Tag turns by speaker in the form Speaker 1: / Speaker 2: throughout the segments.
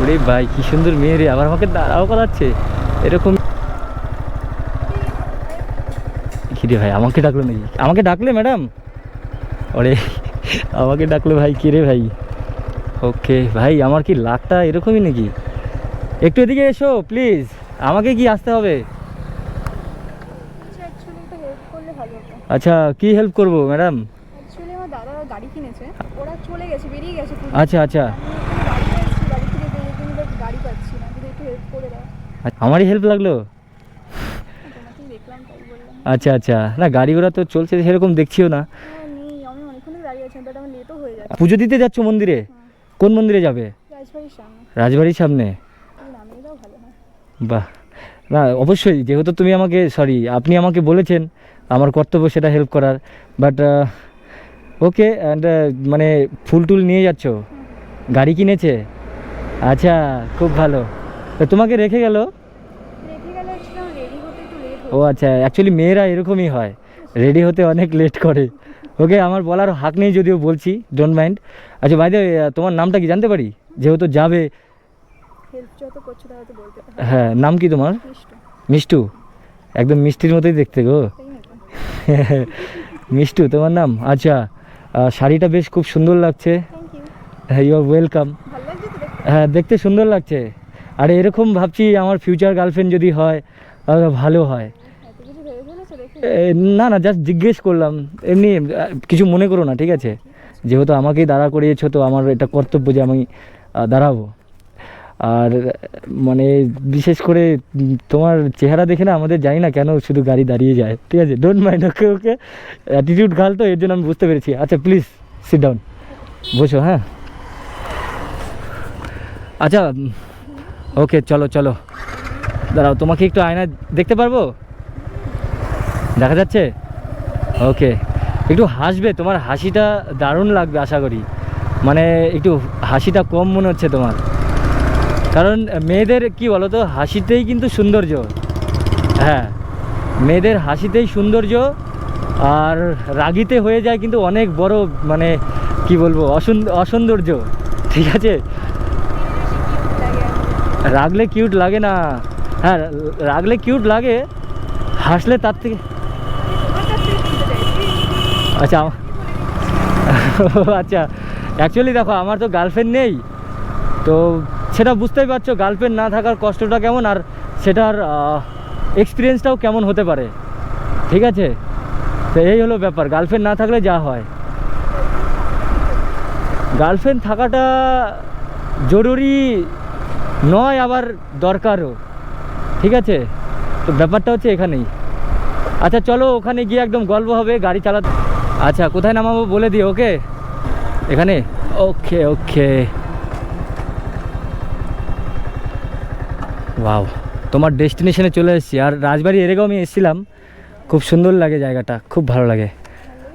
Speaker 1: ওরে ভাই কি সুন্দর মেয়ে রে আবার আমাকে দাঁড়াও করাচ্ছে। এরকম কি রে ভাই আমাকে ডাকলো নাকি? আমাকে ডাকলে ম্যাডাম? ওরে আমাকে ডাকলো ভাই কি রে ভাই? ওকে ভাই আমার কি লাকটা এরকমই নাকি? একটু এদিকে এসো প্লিজ আমাকে কি আসতে হবে?
Speaker 2: আচ্ছা
Speaker 1: আচ্ছা কি হেল্প করব ম্যাডাম?
Speaker 2: আচ্ছা আমার দাদা গাড়ি কিনেছে ওরা চলে গেছে বেরিয়ে গেছে পুজো।
Speaker 1: আচ্ছা আচ্ছা
Speaker 2: আমি এখানে বাড়ি এসেছি বাড়ি থেকে বেরিয়ে কিন্তু বাট গাড়ি পাচ্ছি না যদি একটু হেল্প করে দাও
Speaker 1: আচ্ছা, আমারই হেল্প লাগল? আচ্ছা আচ্ছা। না গাড়ি ঘোড়া তো চলছে সেরকম দেখছিও না।
Speaker 2: হ্যাঁ হয়ে
Speaker 1: পুজো দিতে যাচ্ছ মন্দিরে? কোন মন্দিরে যাবে?
Speaker 2: রাজবাড়ির সামনে। হয়।
Speaker 1: বাহ। না অবশ্যই যেহেতু তুমি আমাকে সরি আপনি আমাকে বলেছেন আমার কর্তব্য সেটা হেল্প করার। বাট ওকে অ্যান্ড মানে ফুল টুল নিয়ে যাচ্ছ? গাড়ি কিনেছে? আচ্ছা খুব ভালো। তো তোমাকে রেখে গেল? ও আচ্ছা অ্যাকচুয়ালি মেয়েরা এরকমই হয়। রেডি হতে অনেক লেট করে। ওকে আমার বলার হাক নেই যদিও বলছি ডোন্ট মাইন্ড আচ্ছা বাইদে তোমার নামটা কি জানতে পারি? যেহেতু যাবে। হ্যাঁ নাম কি তোমার?
Speaker 2: মিষ্টু।
Speaker 1: একদম মিষ্টির মতোই দেখতে গো। মিষ্টু তোমার নাম? আচ্ছা শাড়িটা বেশ খুব সুন্দর লাগছে। হ্যাঁ ইউ আর ওয়েলকাম হ্যাঁ দেখতে সুন্দর লাগছে। আর এরকম ভাবছি আমার ফিউচার গার্লফ্রেন্ড যদি হয় ভালো হয়। না না জাস্ট জিজ্ঞেস করলাম। এমনি কিছু মনে করো না, ঠিক আছে? যেহেতু আমাকেই দাঁড়া করিয়েছো, তো আমার এটা কর্তব্য যে আমি দাঁড়াবো। আর মানে বিশেষ করে তোমার চেহারা দেখে না আমাদের জানি না কেন শুধু গাড়ি দাঁড়িয়ে যায়, ঠিক আছে? Don't mind okay okay attitude girl তো, এর জন্য আমি বুঝতে পেরেছি। আচ্ছা প্লিজ সিট ডাউন বসো হ্যাঁ? আচ্ছা ওকে, চলো চলো। দাঁড়াও, তোমাকে একটু আয়না দেখতে পারব? দেখা যাচ্ছে? ওকে। একটু হাসবে, তোমার হাসিটা দারুণ লাগবে, আশা করি। মানে একটু হাসিটা কম মনে হচ্ছে তোমার। কারণ মেয়েদের, কি বলো তো হাসিতেই কিন্তু সৌন্দর্য। হ্যাঁ মেয়েদের হাসিতেই সৌন্দর্য আর রাগিতে হয়ে যায় কিন্তু অনেক বড় মানে কি বলব অসুন্দর অসৌন্দর্য। ঠিক আছে? রাগলে কিউট লাগে না। হ্যাঁ রাগলে কিউট লাগে, হাসলে তার থেকে আচ্ছা আচ্ছা অ্যাকচুয়ালি দেখো, আমার তো গার্লফ্রেন্ড নেই। তো সেটা বুঝতেই পারছ গার্লফ্রেন্ড না থাকার কষ্টটা কেমন, আর সেটার এক্সপিরিয়েন্সটাও কেমন হতে পারে। ঠিক আছে? তো এই হলো ব্যাপার গার্লফ্রেন্ড না থাকলে যা হয়। গার্লফ্রেন্ড থাকাটা জরুরি নয় আবার দরকারও। ঠিক আছে? তো ব্যাপারটা হচ্ছে এখানেই। আচ্ছা চলো ওখানে গিয়ে একদম গল্প হবে গাড়ি চালাতে। আচ্ছা কোথায় নামাবো বলে দিও ওকে? এখানে? ওকে ওকে। বাও তোমার ডেস্টিনেশনে চলে এসেছি। আর রাজবাড়ি এরেগাও আমি এসেছিলাম। খুব সুন্দর লাগে জায়গাটা খুব ভালো লাগে।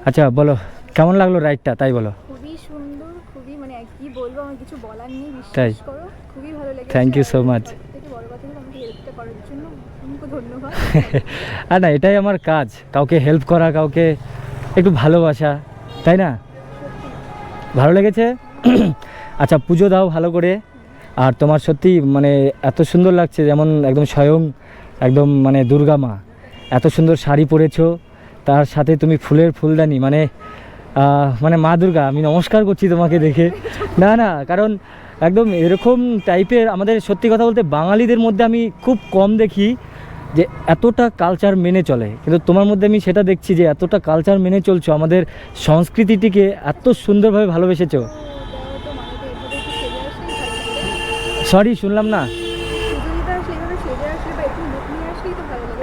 Speaker 1: আচ্ছা বলো কেমন লাগল রাইডটা তাই বলো।
Speaker 2: খুবই সুন্দর খুবই মানে কি বলব আমার কিছু বলার নেই
Speaker 1: তাই?
Speaker 2: ভালো লেগেছে। করার জন্য। অসংখ্য ধন্যবাদ।
Speaker 1: আর না এটাই আমার কাজ। কাউকে হেল্প করা কাউকে একটু ভালোবাসা তাই না? ভালো লেগেছে? আচ্ছা পুজো দাও ভালো করে। আর তোমার সত্যি মানে এত সুন্দর লাগছে যেমন একদম স্বয়ং একদম মানে দুর্গা মা। এত সুন্দর শাড়ি পরেছো। তার সাথে তুমি ফুলের ফুলদানি মানে মানে মা দুর্গা। আমি নমস্কার করছি তোমাকে দেখে। না না কারণ একদম এরকম টাইপের আমাদের সত্যি কথা বলতে বাঙালিদের মধ্যে আমি খুব কম দেখি যে এতটা কালচার মেনে চলে। কিন্তু তোমার মধ্যে আমি সেটা দেখছি যে এতটা কালচার মেনে চলছো, আমাদের সংস্কৃতিটিকে এত সুন্দরভাবে ভালোবেসেছো। সরি শুনলাম না।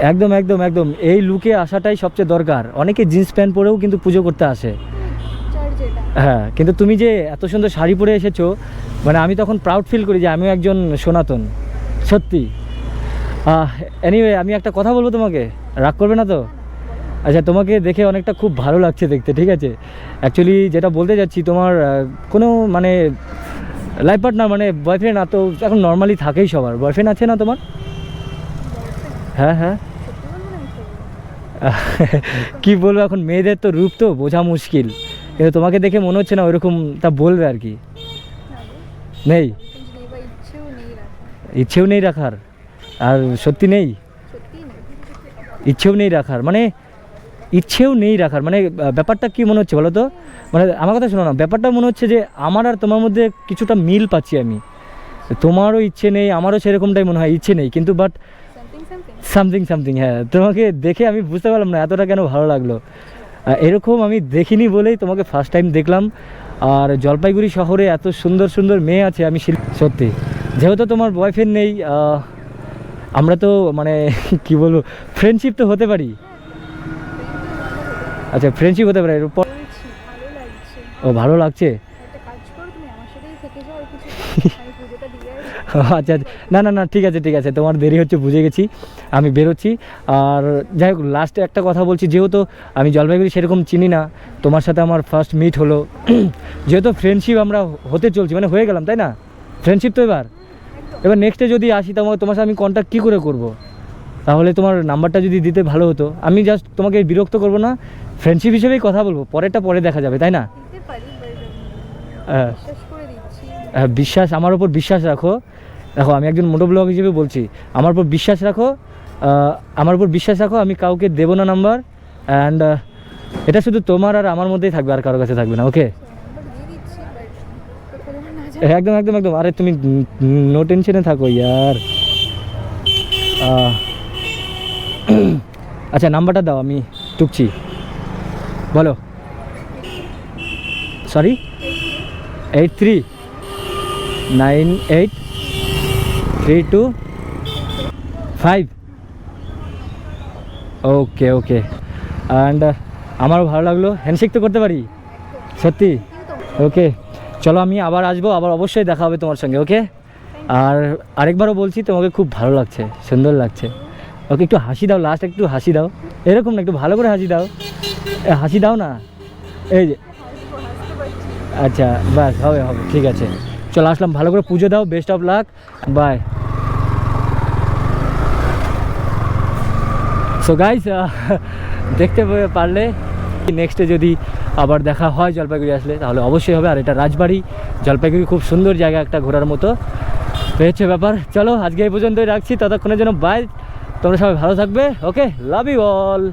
Speaker 1: একদম একদম একদম। এই লুকে আসাটাই সবচেয়ে দরকার। অনেকে জিন্স প্যান্ট পরেও কিন্তু পুজো করতে আসে। হ্যাঁ কিন্তু তুমি যে এত সুন্দর শাড়ি পরে এসেছ মানে আমি তখন প্রাউড ফিল করি যে আমিও একজন সনাতন সত্যি। এনিওয়ে আমি একটা কথা বলব তোমাকে? রাগ করবে না তো? আচ্ছা তোমাকে দেখে অনেকটা খুব ভালো লাগছে দেখতে ঠিক আছে? অ্যাকচুয়ালি যেটা বলতে যাচ্ছি তোমার কোনো মানে লাইফ পার্টনার মানে বয়ফ্রেন্ড না তো এখন নর্মালি থাকেই সবার। বয়ফ্রেন্ড আছে না তোমার? হ্যাঁ হ্যাঁ? কি বলব এখন মেয়েদের তো রূপ তো বোঝা মুশকিল। কিন্তু তোমাকে দেখে মনে হচ্ছে না ওইরকম তা বলবে আর কি। নেই?
Speaker 2: ইচ্ছেও নেই
Speaker 1: রাখার। আর সত্যি নেই? ইচ্ছেও নেই রাখার। মানে ইচ্ছেও নেই রাখার। মানে ব্যাপারটা কি মনে হচ্ছে বলো তো? মানে আমার কথা শোনো না ব্যাপারটা মনে হচ্ছে যে আমার আর তোমার মধ্যে কিছুটা মিল পাচ্ছি আমি। তোমারও ইচ্ছে নেই আমারও সেরকমটাই মনে হয় ইচ্ছে নেই। কিন্তু বাট
Speaker 2: সামথিং সামথিং
Speaker 1: হ্যাঁ। তোমাকে দেখে আমি বুঝতে পারলাম না এতটা কেন ভালো লাগল। এরকম আমি দেখিনি বলেই তোমাকে ফার্স্ট টাইম দেখলাম। আর জলপাইগুড়ি শহরে এত সুন্দর সুন্দর মেয়ে আছে আমি সত্যি। যেহেতু তোমার বয়ফ্রেন্ড নেই আমরা তো মানে কি বলব ফ্রেন্ডশিপ তো হতে পারি। আচ্ছা ফ্রেন্ডশিপ হতে পারে। ও ভালো লাগছে? আচ্ছা আচ্ছা। না না না ঠিক আছে ঠিক আছে তোমার দেরি হচ্ছে বুঝে গেছি আমি বেরোচ্ছি আর যাই হোক লাস্টে একটা কথা বলছি যেহেতু আমি জলপাইগুড়ি সেরকম চিনি না তোমার সাথে আমার ফার্স্ট মিট হলো যেহেতু ফ্রেন্ডশিপ আমরা হতে চলছি মানে হয়ে গেলাম তাই না? ফ্রেন্ডশিপ তো এবার। এবার নেক্সটে যদি আসি তোমার তোমার সাথে আমি কন্ট্যাক্ট কী করে করব? তাহলে তোমার নাম্বারটা যদি দিতে ভালো হতো আমি জাস্ট তোমাকে বিরক্ত করব না ফ্রেন্ডশিপ হিসেবেই কথা বলব পরেরটা পরে দেখা যাবে তাই না? হ্যাঁ।
Speaker 2: বিশ্বাস
Speaker 1: হ্যাঁ, বিশ্বাস আমার উপর বিশ্বাস রাখো। দেখো আমি একজন মোটো ব্লগ হিসেবে বলছি। আমার উপর বিশ্বাস রাখো আমার উপর বিশ্বাস রাখো আমি কাউকে দেবো না নাম্বার অ্যান্ড এটা শুধু তোমার আর আমার মধ্যেই থাকবে আর কারোর কাছে থাকবে না ওকে একদম একদম একদম। আরে তুমি নো টেনশনে থাকো ইয়ার। আচ্ছা নাম্বারটা দাও আমি টুকছি। বলো। Sorry eight three nine eight three two five. Okay okay and আমারও ভালো লাগল। হ্যান্ডশেক তো করতে পারি? সত্যি? ওকে চলো আমি আবার আসব, আবার অবশ্যই দেখা হবে তোমার সঙ্গে ওকে আর আরেকবারও বলছি, তোমাকে খুব ভালো লাগছে, সুন্দর লাগছে। ওকে, একটু হাসি দাও লাস্ট একটু হাসি দাও। এরকম না, একটু ভালো করে হাসি দাও। হাসি দাও না? এই যে। আচ্ছা বাস হবে হবে, ঠিক আছে। চলো আসলাম, ভালো করে পুজো দাও best of luck bye so guys দেখতে পারলে নেক্সটে যদি আবার দেখা হয় জলপাইগুড়ি আসলে, তাহলে অবশ্যই হবে, আর এটা রাজবাড়ি, জলপাইগুড়ি খুব সুন্দর জায়গা একটা ঘোরার মতো। হচ্ছে ব্যাপার। চলো, আজকে এই পর্যন্তই রাখছি, ততক্ষণের জন্য বাই তোমরা সবাই ভালো থাকবে ওকে লাভ ইউ অল